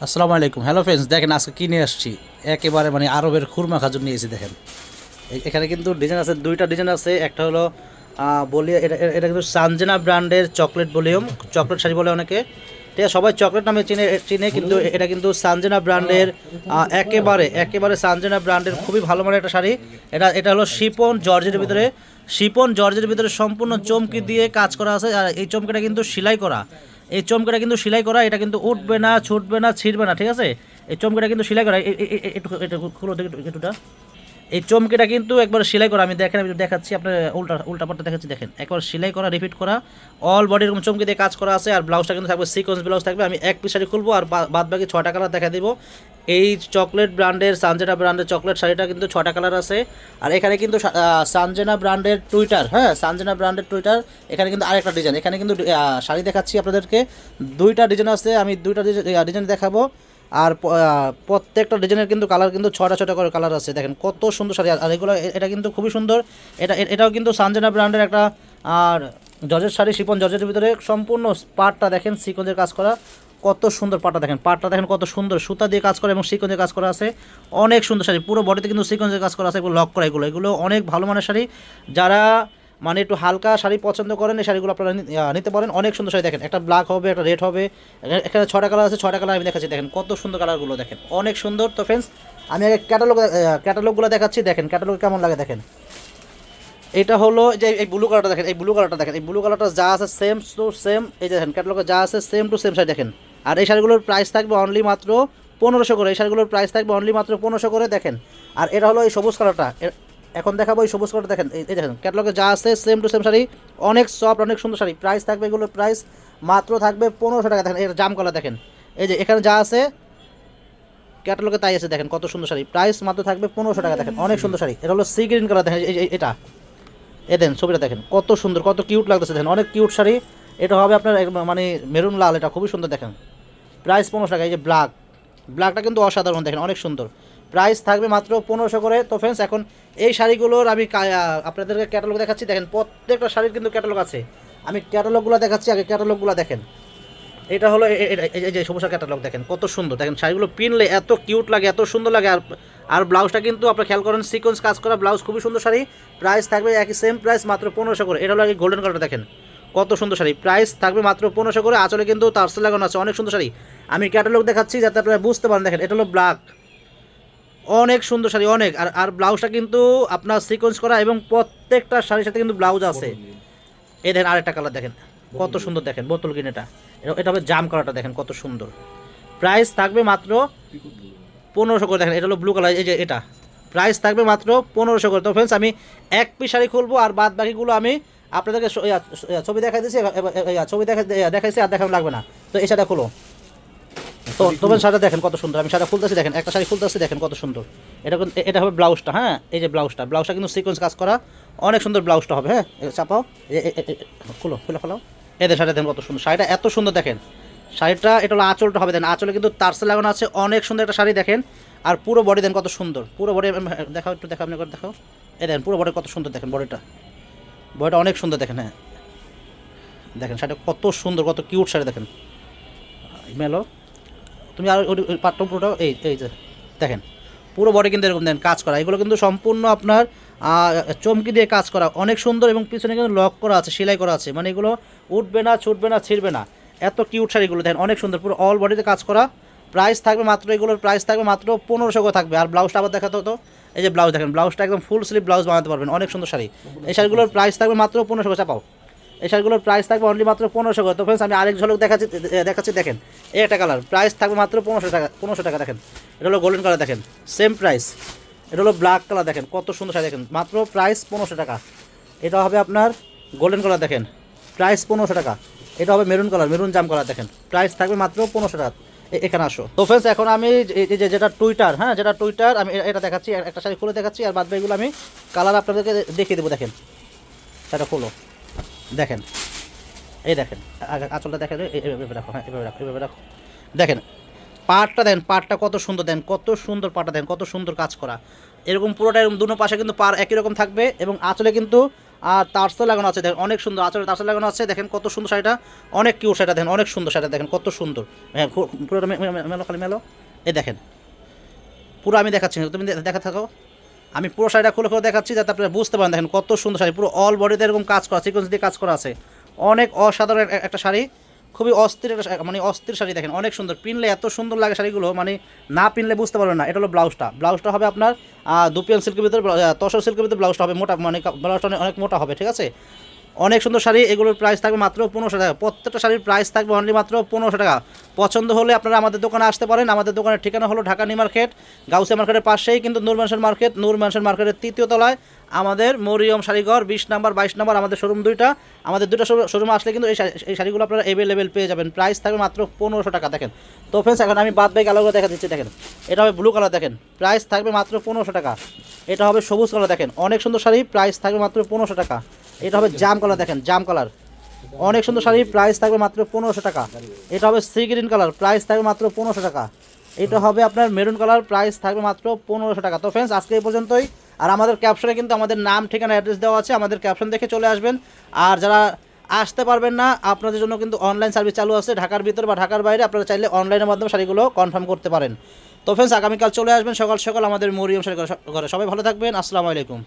আসসালামু আলাইকুম। Hello friends দেখেন আজকে কিনে আসছি? একেবারে মানে আরবের খুরমা খাজুর নিয়েছি দেখেন। এখানে কিন্তু ডিজাইন আছে, দুইটা ডিজাইন আছে। একটা হলো বলি এটা এটা- এটা কিন্তু সানজেনা ব্র্যান্ডের চকলেট ভলিউম চকলেট শাড়ি বলে অনেকে। ঠিক আছে, সবাই চকলেট নামে চিনে চিনে, কিন্তু এটা কিন্তু সানজেনা ব্র্যান্ডের একেবারে একেবারে সানজেনা ব্র্যান্ডের খুবই ভালো মানের একটা শাড়ি। এটা এটা হলো শিপন জর্জের ভিতরে। শিপন জর্জের ভিতরে সম্পূর্ণ চমকি দিয়ে কাজ করা আছে। আর এই চমকিটা কিন্তু সেলাই করা। এই চমকাটা কিন্তু সেলাই করা, এটা কিন্তু উঠবে না, ছুটবে না, ছিঁড়বে না, ঠিক আছে? এই চমকাটা কিন্তু সেলাই করা একটু এটা একটুটা। এই চমকিটা কিন্তু একবার সেলাই করা, আমি দেখেন, আমি দেখাচ্ছি, আপনার উল্টা উল্টা পাটটা দেখাচ্ছি, দেখেন। একবার সেলাই করা রিপিট করা অল বডি এরকম চমকি দিয়ে কাজ করা আছে, আর ব্লাউজটা কিন্তু থাকবে সিকোয়েন্স ব্লাউজ থাকবে, আমি এক পিস শাড়ি খুলবো, আর বাদ বাকি ছটা কালার দেখা দিব। এই চকলেট ব্র্যান্ডের সানজেনা ব্র্যান্ডের চকলেট শাড়িটা কিন্তু ছটা কালার আছে, আর এখানে কিন্তু সানজেনা ব্র্যান্ডের টুইটার হ্যাঁ সানজেনা ব্র্যান্ডের টুইটার এখানে কিন্তু আরেকটা ডিজাইন এখানে কিন্তু শাড়ি দেখাচ্ছি আপনাদেরকে, দুইটা ডিজাইন আছে, আমি দুইটা ডিজাইন দেখাবো। আর প্রত্যেকটা ডিজাইনের কিন্তু কালার কিন্তু ছটা ছটা করে কালার আছে। দেখেন কত সুন্দর শাড়ি। আর এগুলো এটা কিন্তু খুবই সুন্দর। এটা এটাও কিন্তু সানজেনা ব্র্যান্ডের একটা, আর জজের শাড়ি, শিপন জজের ভিতরে সম্পূর্ণ পাটটা দেখেন সিকোয়েন্সের কাজ করা। কত সুন্দর পাটটা দেখেন। পাটটা দেখেন কত সুন্দর। সুতা দিয়ে কাজ করা এবং সিকোয়েন্সের কাজ করা আছে। অনেক সুন্দর শাড়ি। পুরো বডিতে কিন্তু সিকোয়েন্সের কাজ করা আছে, এগুলো লক করা। এগুলো এগুলো অনেক ভালো মানের শাড়ি। যারা মানে একটু হালকা শাড়ি পছন্দ করেন, এই শাড়িগুলো আপনারা নিতে পারেন। অনেক সুন্দর শাড়ি দেখেন। একটা ব্ল্যাক হবে, একটা রেড হবে, এখানে- ছটা কালার আছে, ছটা কালার আমি দেখাচ্ছি। দেখেন কত সুন্দর কালারগুলো দেখেন। অনেক সুন্দর। তো ফ্রেন্ডস আমি আগে ক্যাটালগ ক্যাটালগুলো দেখাচ্ছি। দেখেন ক্যাটালগ কেমন লাগে দেখেন। এটা হলো যে এই ব্লু কালারটা দেখেন, এই ব্লু কালারটা দেখেন, এই ব্লু কালারটা যা আছে সেম টু সেম এই দেখেন ক্যাটালগে যা আছে সেম টু সেম শাড়ি দেখেন। আর এই শাড়িগুলোর প্রাইস থাকবে অনলি মাত্র পনেরোশো করে। এই শাড়িগুলোর প্রাইস থাকবে অনলি মাত্র পনেরোশো করে দেখেন। আর এটা হলো এই সবুজ কালারটা এখন দেখাবো এই সবুজ কালারটা, দেখেন, এই দেখেন ক্যাটালগে যা আছে সেম টু সেম শাড়ি, অনেক সফট অনেক সুন্দর শাড়ি। প্রাইস থাকবে এগুলোর প্রাইস মাত্র থাকবে পনেরোশো টাকা। দেখেন, এর জাম কালার দেখেন। এই যে, এখানে যা আছে ক্যাটালগে তাই আছে, দেখেন, কত সুন্দর শাড়ি। প্রাইস মাত্র থাকবে পনেরোশো টাকা, দেখেন, অনেক সুন্দর শাড়ি। এটা হলো সি গ্রিন কালার দেখেন, এই এটা। এ দেন, ছবিটা দেখেন, কত সুন্দর, কত কিউট লাগতেছে, দেখেন, অনেক কিউট শাড়ি। এটা হবে আপনার মানে মেরুন লাল, এটা খুবই সুন্দর, দেখেন। প্রাইস পনেরোশো টাকা, এই যে ব্ল্যাক ব্ল্যাকটা কিন্তু অসাধারণ, দেখেন, অনেক সুন্দর। প্রাইস থাকবে মাত্র পনেরোশো করে। তো ফ্রেন্ডস এখন এই শাড়িগুলোর আমি আপনাদেরকে ক্যাটালগ দেখাচ্ছি। দেখেন, প্রত্যেকটা শাড়ির কিন্তু ক্যাটালগ আছে। আমি ক্যাটালগুলো দেখাচ্ছি, আগে ক্যাটালগুলো দেখেন। এটা হলো এই যে সবুজ ক্যাটালগ দেখেন, কত সুন্দর। দেখেন, শাড়িগুলো পিনলে এত কিউট লাগে, এত সুন্দর লাগে। আর আর ব্লাউজটা কিন্তু আপনার খেয়াল করেন সিকোয়েন্স কাজ করা ব্লাউজ খুবই সুন্দর শাড়ি। প্রাইস থাকবে একই সেম প্রাইস মাত্র পনেরোশো করে। এটা হলো আগে গোল্ডেন কালারটা দেখেন, কত সুন্দর শাড়ি। প্রাইস থাকবে মাত্র পনেরোশো করে। আঁচলে কিন্তু তারসেল লাগানো আছে অনেক সুন্দর শাড়ি। আমি ক্যাটালগ দেখাচ্ছি যাতে আপনারা বুঝতে পারেন। দেখেন, এটা হলো ব্ল্যাক অনেক সুন্দর শাড়ি অনেক। আর আর ব্লাউজটা কিন্তু আপনার সিকোয়েন্স করা এবং প্রত্যেকটা শাড়ির সাথে কিন্তু ব্লাউজ আছে। এই দেখেন আরেকটা কালার দেখেন। কত সুন্দর দেখেন বোতল কিন এটা। হবে জাম কালারটা দেখেন কত সুন্দর। প্রাইস থাকবে মাত্র পনেরোশো করে দেখেন এটা হলো ব্লু কালার এই যে এটা। প্রাইস থাকবে মাত্র পনেরোশো করে। তো ফ্রেন্ডস আমি এক পিস শাড়ি খুলবো আর বাদ বাকিগুলো আমি আপনাদেরকে ছবি দেখাই ইয়া, ছবি দেখা দেখাইছি আর দেখানো লাগবে না। তো এই শাড়িটা খুলো। তো তোমার শাড়িটা দেখেন কত সুন্দর আমি শাড়ি খুলতেছি দেখেন একটা শাড়ি খুলতেছি দেখেন কত সুন্দর। এটা কিন্তু- এটা হবে ব্লাউজটা হ্যাঁ? এই যে ব্লাউজটা ব্লাউজটা কিন্তু সিকোয়েন্স কাজ করা অনেক সুন্দর ব্লাউজটা হবে হ্যাঁ? চাপাও খুলো খুলে ফেলাও। এদের শাড়িটা দেখেন কত সুন্দর শাড়িটা এত সুন্দর দেখেন। শাড়িটা এটা হলো আঁচলটা হবে দেন আঁচলে কিন্তু তারসে লাগানো আছে অনেক সুন্দর একটা শাড়ি দেখেন। আর পুরো বডি দেন কত সুন্দর পুরো বডি দেখাও একটু দেখাও আপনি করে দেখাও। এ দেখেন পুরো বডি কত সুন্দর দেখেন বডিটা বডিটা অনেক সুন্দর দেখেন হ্যাঁ। দেখেন শাড়িটা কত সুন্দর কত কিউট শাড়ি দেখেন। মেলো। তুমি আর ওই পুরোটা, এই এই যে, দেখেন, পুরো বডি কিন্তু এরকম দেন কাজ করা। এগুলো কিন্তু সম্পূর্ণ আপনার চমকি দিয়ে কাজ করা। অনেক সুন্দর এবং পিছনে কিন্তু লক করা আছে, সেলাই করা আছে। মানে এগুলো উঠবে না, ছুটবে না, ছিঁড়বে না। এত কিউট শাড়িগুলো দেখেন, অনেক সুন্দর, পুরো অল বডিতে কাজ করা। প্রাইস থাকবে মাত্র, এগুলোর প্রাইস থাকবে মাত্র পনেরোশো করে থাকবে। আর ব্লাউজটা আবার দেখাতে হতো এই যে ব্লাউজ দেখেন ব্লাউজটা একদম ফুল স্লিভ ব্লাউজ বানাতে পারবেন, অনেক সুন্দর শাড়ি। এই শাড়িগুলোর প্রাইস থাকবে মাত্র পনেরোশো করে, চাপাও। এই শাড়িগুলোর প্রাইস থাকবে অনলি মাত্র পনেরোশো করে। তো ফ্রেন্ডস আমি আরেক ঝলক দেখাচ্ছি দেখাচ্ছি, দেখেন। এই একটা কালার প্রাইস থাকবে মাত্র পনেরোশো টাকা পনেরোশো টাকা, দেখেন। এটা হলো গোল্ডেন কালার দেখেন। সেম প্রাইস এটা হলো ব্ল্যাক কালার দেখেন। কত সুন্দর শাড়ি, দেখেন। মাত্র প্রাইস পনেরোশো টাকা। এটা হবে আপনার গোল্ডেন কালার দেখেন। প্রাইস পনেরোশো টাকা। এটা হবে মেরুন কালার মেরুন জাম কালার দেখেন। প্রাইস থাকবে মাত্র পনেরোশো টাকা। এখানে আসো। তো ফ্রেন্ডস এখন আমি যে, যেটা টুইটার হ্যাঁ যেটা টুইটার, আমি এটা দেখাচ্ছি, একটা শাড়ি খুলে দেখাচ্ছি, আর বাদ বাকিগুলো আমি কালার আপনাদেরকে দেখিয়ে দেবো, দেখেন। সেটা খুলো। দেখেন। এই দেখেন আঁচলটা দেখেন এভাবে রাখো হ্যাঁ এভাবে রাখো এভাবে রাখো। দেখেন, পাটটা দেন, পাটটা কত সুন্দর দেন, কত সুন্দর পাটটা দেন, কত সুন্দর কাজ করা। এরকম পুরোটা এরকম দুনো পাশে কিন্তু পার একই রকম থাকবে এবং আঁচলে কিন্তু আর তারসেল লাগানো আছে। দেখেন, অনেক সুন্দর আচরণ তারসেল লাগানো আছে। দেখেন, কত সুন্দর শাড়িটা, অনেক কিউট শাড়িটা দেখেন, অনেক সুন্দর শাড়িটা দেখেন, কত সুন্দর। হ্যাঁ পুরোটা মেলো, খালি মেলো। এই দেখেন, পুরো আমি দেখাচ্ছি তুমি দেখা থাকো। আমি পুরো শাড়িটা খুলে খুলে দেখাচ্ছি যাতে আপনারা বুঝতে পারেন। দেখেন কত সুন্দর শাড়ি, পুরো অল বডিতে এরকম কাজ করা সিকোয়েন্স দিয়ে কাজ করা আছে। অনেক অসাধারণ একটা শাড়ি, খুবই অস্থির একটা মানে অস্থির শাড়ি দেখেন, অনেক সুন্দর। পিনলে এত সুন্দর লাগে শাড়িগুলো মানে না পিনলে বুঝতে পারবেন না, এটা হলো ব্লাউজটা। ব্লাউজটা হবে আপনার দুপিয়ান সিল্কের ভিতরে তসর সিল্কের ভিতরে ব্লাউজটা হবে, মোটা মানে ব্লাউজটা অনেক মোটা হবে, ঠিক আছে? অনেক সুন্দর শাড়ি, এগুলোর প্রাইস থাকবে মাত্র পনেরোশো টাকা। প্রত্যেকটা শাড়ির প্রাইস থাকবে অনলি মাত্র পনেরোশো টাকা। পছন্দ হলে আপনারা আমাদের দোকানে আসতে পারেন। আমাদের দোকানের ঠিকানা হলো ঢাকা নিউ মার্কেট, গাউসিয়া মার্কেটের পাশেই, কিন্তু Noor Mansion Market, Noor Mansion মার্কেটের তৃতীয় তলায় আমাদের মরিয়ম শাড়িঘর, বিশ নাম্বার, বাইশ নাম্বার, আমাদের শোরুম দুইটা। আমাদের দুইটা শোরুম আসলে কিন্তু এই শাড়ি- এই শাড়িগুলো আপনারা অ্যাভেলেবেল পেয়ে যাবেন। প্রাইস থাকবে মাত্র পনেরোশো টাকা, দেখেন। তো ফ্রেন্ডস এখন আমি বাদ বাই কালারগুলো দেখা দিচ্ছি, দেখেন। এটা হবে ব্লু কালার দেখেন। প্রাইস থাকবে মাত্র পনেরোশো টাকা। এটা হবে সবুজ কালার দেখেন। অনেক সুন্দর শাড়ি প্রাইস থাকবে মাত্র পনেরোশো টাকা। এটা হবে জাম কালার দেখেন, জাম কালার অনেক সুন্দর শাড়ি প্রাইস থাকবে মাত্র পনেরোশো টাকা। এটা হবে সি গ্রিন কালার প্রাইস থাকবে মাত্র পনেরোশো টাকা। এটা হবে আপনার মেরুন কালার প্রাইস থাকবে মাত্র পনেরোশো টাকা। তো ফ্রেন্ডস আজকে এই পর্যন্তই। আর আমাদের ক্যাপশনে কিন্তু আমাদের নাম, ঠিকানা অ্যাড্রেস দেওয়া আছে। আমাদের ক্যাপশন দেখে চলে আসবেন। আর যারা আসতে পারবেন না, আপনাদের জন্য কিন্তু অনলাইন সার্ভিস চালু আছে। ঢাকার ভিতর বা ঢাকার বাইরে আপনারা চাইলে অনলাইনের মাধ্যমে শাড়িগুলো কনফার্ম করতে পারেন। তো ফ্রেন্ডস আগামীকাল চলে আসবেন সকাল সকাল আমাদের মরিয়ম শাড়ি ঘরে। সবাই ভালো থাকবেন। আসসালামু আলাইকুম।